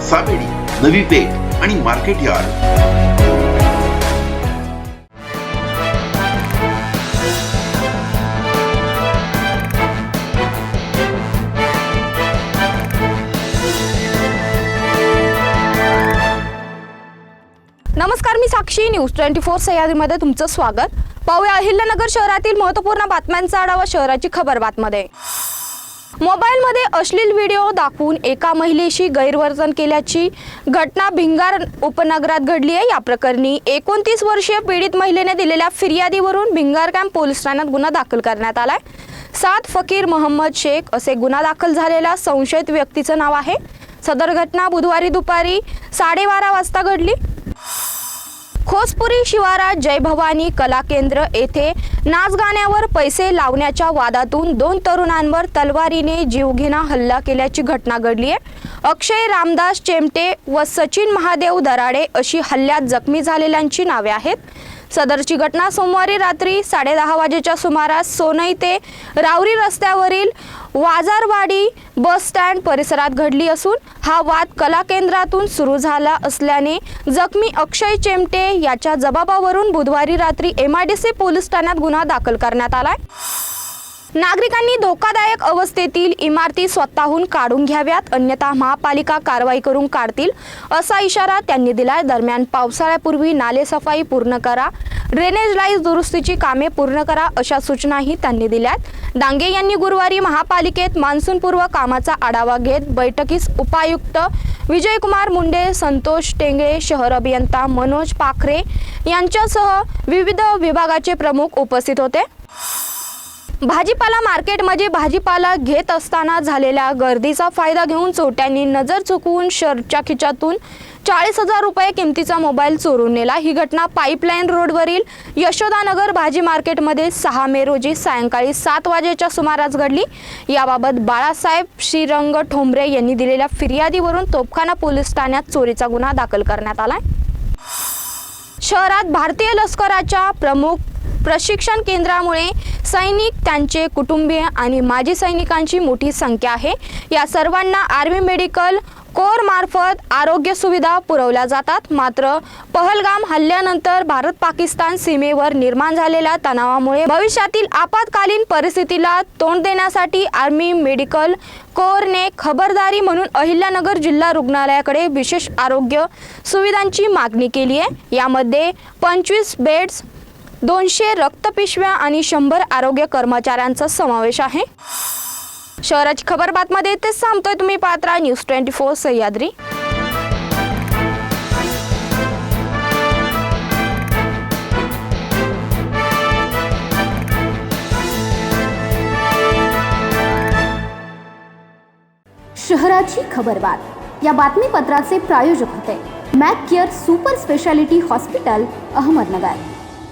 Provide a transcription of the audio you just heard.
सावेडी नवी पेठ आणि market yard. नमस्कार मी साक्षी. न्यूज ट्वेंटी फोर सह्याद्रीमध्ये तुमचं स्वागत. पाहूया अहिल्यानगर शहरातील महत्त्वपूर्ण बातम्यांचा आढावा शहराची खबर बातमध्ये. मोबाईलमध्ये अश्लील व्हिडिओ दाखवून एका महिलेशी गैरवर्तन केल्याची घटना भिंगार उपनगरात घडली आहे. या प्रकरणी एकोणतीस वर्षीय पीडित महिलेने दिलेल्या फिर्यादीवरून भिंगार कॅम्प पोलीस ठाण्यात गुन्हा दाखल करण्यात आलाय. सात फकीर मोहम्मद शेख असे गुन्हा दाखल झालेल्या संशयित व्यक्तीचं नाव आहे. सदर घटना बुधवारी दुपारी साडेबारा वाजता घडली. खोसपुरी शिवारात जय भवानी कला केंद्र येथे नाचगाण्यावर पैसे लावण्याच्या वादातून दोन तरुणांवर तलवारीने जीवघेणा हल्ला केल्याची घटना घडली आहे. अक्षय रामदास चेमटे व सचिन महादेव दराडे अशी हल्ल्यात जखमी झालेल्यांची नावे आहेत. सदरची घटना सोमवारी रात्री साडेदहा वाजेच्या सुमारास सोनई ते रावरी रस्त्यावरील वाजारवाडी बस स्टँड परिसरात घडली असून हा वाद कला केंद्रातून सुरू झाला असल्याने जखमी अक्षय चेमटे याच्या जबाबावरून बुधवारी रात्री M I D C police ठाण्यात गुन्हा दाखल करण्यात आलाय. नागरिकांनी धोकादायक अवस्थेतील इमारती स्वतःहून काढून घ्याव्यात अन्यथा महापालिका कारवाई करून काढतील असा इशारा त्यांनी दिलाय. दरम्यान पावसाळ्यापूर्वी नालेसफाई पूर्ण करा ड्रेनेज लाईन दुरुस्तीची कामे पूर्ण करा अशा सूचनाही त्यांनी दिल्यात. डांगे यांनी गुरुवारी महापालिकेत मान्सूनपूर्व कामाचा आढावा घेत बैठकीस उपायुक्त विजयकुमार मुंडे संतोष टेंगळे शहर अभियंता मनोज पाखरे यांच्यासह विविध विभागाचे प्रमुख उपस्थित होते. भाजीपाला मार्केटमध्ये भाजीपाला घेत असताना झालेल्या गर्दीचा फायदा घेऊन चोट्यांनी नजर चुकवून शर्टच्या खिच्यातून चाळीस हजार रुपये किमतीचा मोबाईल चोरून नेला. ही घटना पाईपलाईन रोडवरील यशोदानगर भाजी मार्केटमध्ये सहा मे रोजी सायंकाळी सात वाजेच्या सुमारास घडली. याबाबत बाळासाहेब श्रीरंग ठोंबरे यांनी दिलेल्या फिर्यादीवरून तोपखाना पोलीस ठाण्यात चोरीचा गुन्हा दाखल करण्यात आला शहरात भारतीय लष्कराच्या प्रमुख प्रशिक्षण केंद्रामुळे सैनिक त्यांचे कुटुंबीय आणि माजी सैनिकांची मोठी संख्या आहे. या सर्वांना आर्मी मेडिकल कोरमार्फत आरोग्य सुविधा पुरवल्या जातात. मात्र पहलगाम हल्ल्यानंतर भारत पाकिस्तान सीमेवर निर्माण झालेल्या तणावामुळे भविष्यातील आपत्कालीन परिस्थितीला तोंड देण्यासाठी आर्मी मेडिकल कोरने खबरदारी म्हणून अहिल्यानगर जिल्हा रुग्णालयाकडे विशेष आरोग्य सुविधांची मागणी केली आहे. यामध्ये पंचवीस बेड्स दोनशे रक्तपिशव्या आणि शंभर आरोग्य कर्मचाऱ्यांचा समावेश आहे. शहराची खबर बातमध्ये तेच सांगतोय तुम्ही पात्रा न्यूज ट्वेंटी फोर सह्याद्री. शहराची खबरबात या बातमीपत्राचे प्रायोजक होते Mac Care super speciality hospital Ahmednagar.